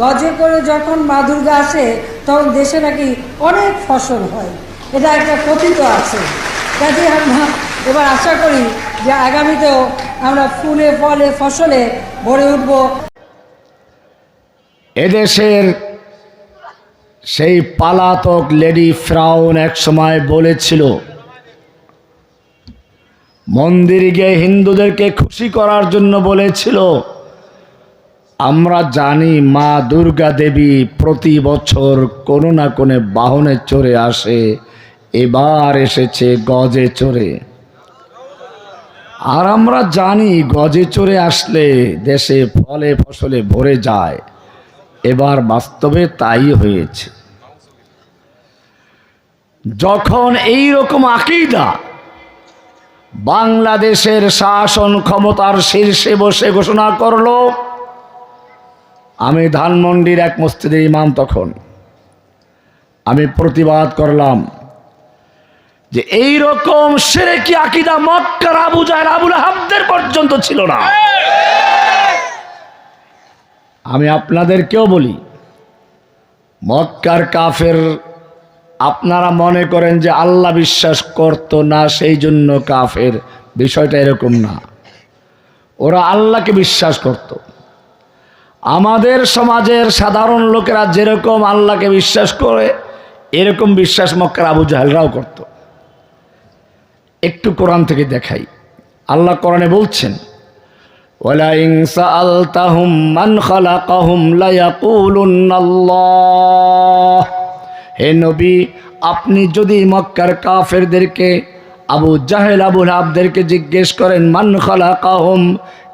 গজে করে যখন মা দুর্গা আসে, তখন দেশে নাকি অনেক ফসল হয়। এটা একটা কথিত আছে। কাজে আমরা এবার আশা করি যে আগামীতেও আমরা ফুলে, ফলে, ফসলে ভরে উঠব। এদেশের সেই পালাতক লেডি ফ্রাউন এক সময় বলেছিল, মন্দিরে গিয়ে হিন্দুদেরকে খুশি করার জন্য বলেছিল আমরা জানি মা দুর্গা দেবী প্রতি বছর কোনো না কোনো বাহনে চড়ে আসে, এবার এসেছে গজে চড়ে। আর আমরা জানি গজে চড়ে আসলে দেশে ফলে ফসলে ভরে যায়, এবার বাস্তবে তাই হয়েছে। যখন এই রকম আকিদা, বাংলাদেশের শাসন ক্ষমতার শীর্ষে বসে ঘোষণা করল আমি ধানমন্ডির এক মসজিদের ইমাম তখন। আমি প্রতিবাদ করলাম যে এই রকম সেরে কি আকিদা মক্কার আবু জাহেল আবুল হাবদের পর্যন্ত ছিল না। আমি আপনাদেরকেও বলি, মক্কার কাফের আপনারা মনে করেন যে আল্লাহ বিশ্বাস করত না, সেই জন্য কাফের। বিষয়টা এরকম না। ওরা আল্লাহকে বিশ্বাস করত। আমাদের সমাজের সাধারণ লোকেরা যেরকম আল্লাহকে বিশ্বাস করে, এরকম বিশ্বাস মক্কার আবু জাহেলরাও করত। একটু কোরআন থেকে দেখাই। আল্লাহ কোরআনে বলছেন হে নবী, আপনি যদি মক্কার কাফেরদেরকে, আবু জাহেল আবুল হাবদেরকে জিজ্ঞেস করেন, মান খালা কাহুম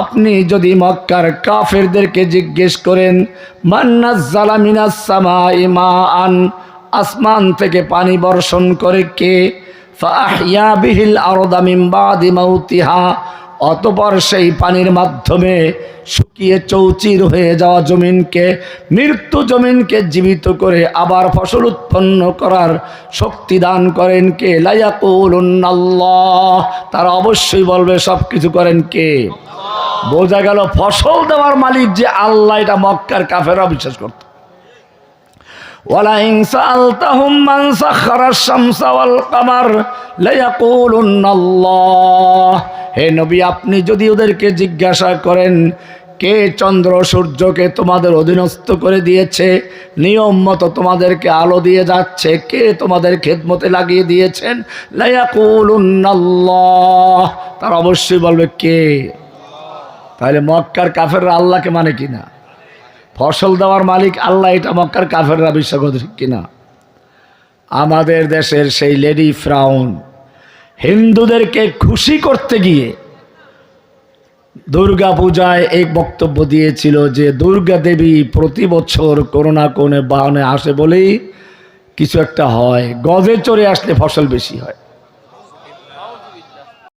আপনি যদি মক্কার কাফেরদেরকে জিজ্ঞেস করেন মান্নাজ্জালা মিনাস সামাই মাআন? আসমান থেকে পানি বর্ষণ করে কে? ফাহিয়া বিহিল আরদা মিন বাদি মাউতিহা। অতপর সেই পানির মাধ্যমে শুকিয়ে চৌচির হয়ে যাওয়া জমিনকে, মৃত্যু জমিনকে জীবিত করে আবার ফসল উৎপন্ন করার শক্তি দান করেন কে? লাইয়াকুল্লাহ তারা অবশ্যই বলবে সব কিছু করেন কে? বোঝা গেল ফসল দেওয়ার মালিক যে আল্লাহ এটা মক্কার কাফেরা বিশ্বাস করত। হে নবী, আপনি যদি ওদেরকে জিজ্ঞাসা করেন, কে চন্দ্র সূর্যকে তোমাদের অধীনস্থ করে দিয়েছে, নিয়ম মতো তোমাদেরকে আলো দিয়ে যাচ্ছে, কে তোমাদের খেদমতে লাগিয়ে দিয়েছেন লাইয়াকুল তার অবশ্যই বলবে, কে? তাহলে মক্কার কাফেররা আল্লাহকে মানে কিনা? ফসল দেওয়ার মালিক আল্লাহ, এটা মক্কার কাফেররা বিশ্বাস করে কিনা? আমাদের দেশের সেই লেডি ফ্রাউন হিন্দুদেরকে খুশি করতে গিয়ে দুর্গা পূজায় এই বক্তব্য দিয়েছিল যে, দুর্গা দেবী প্রতি বছর কোনো না কোনো বাহনে আসে বলেই কিছু একটা হয়। গজে চড়ে আসলে ফসল বেশি হয়।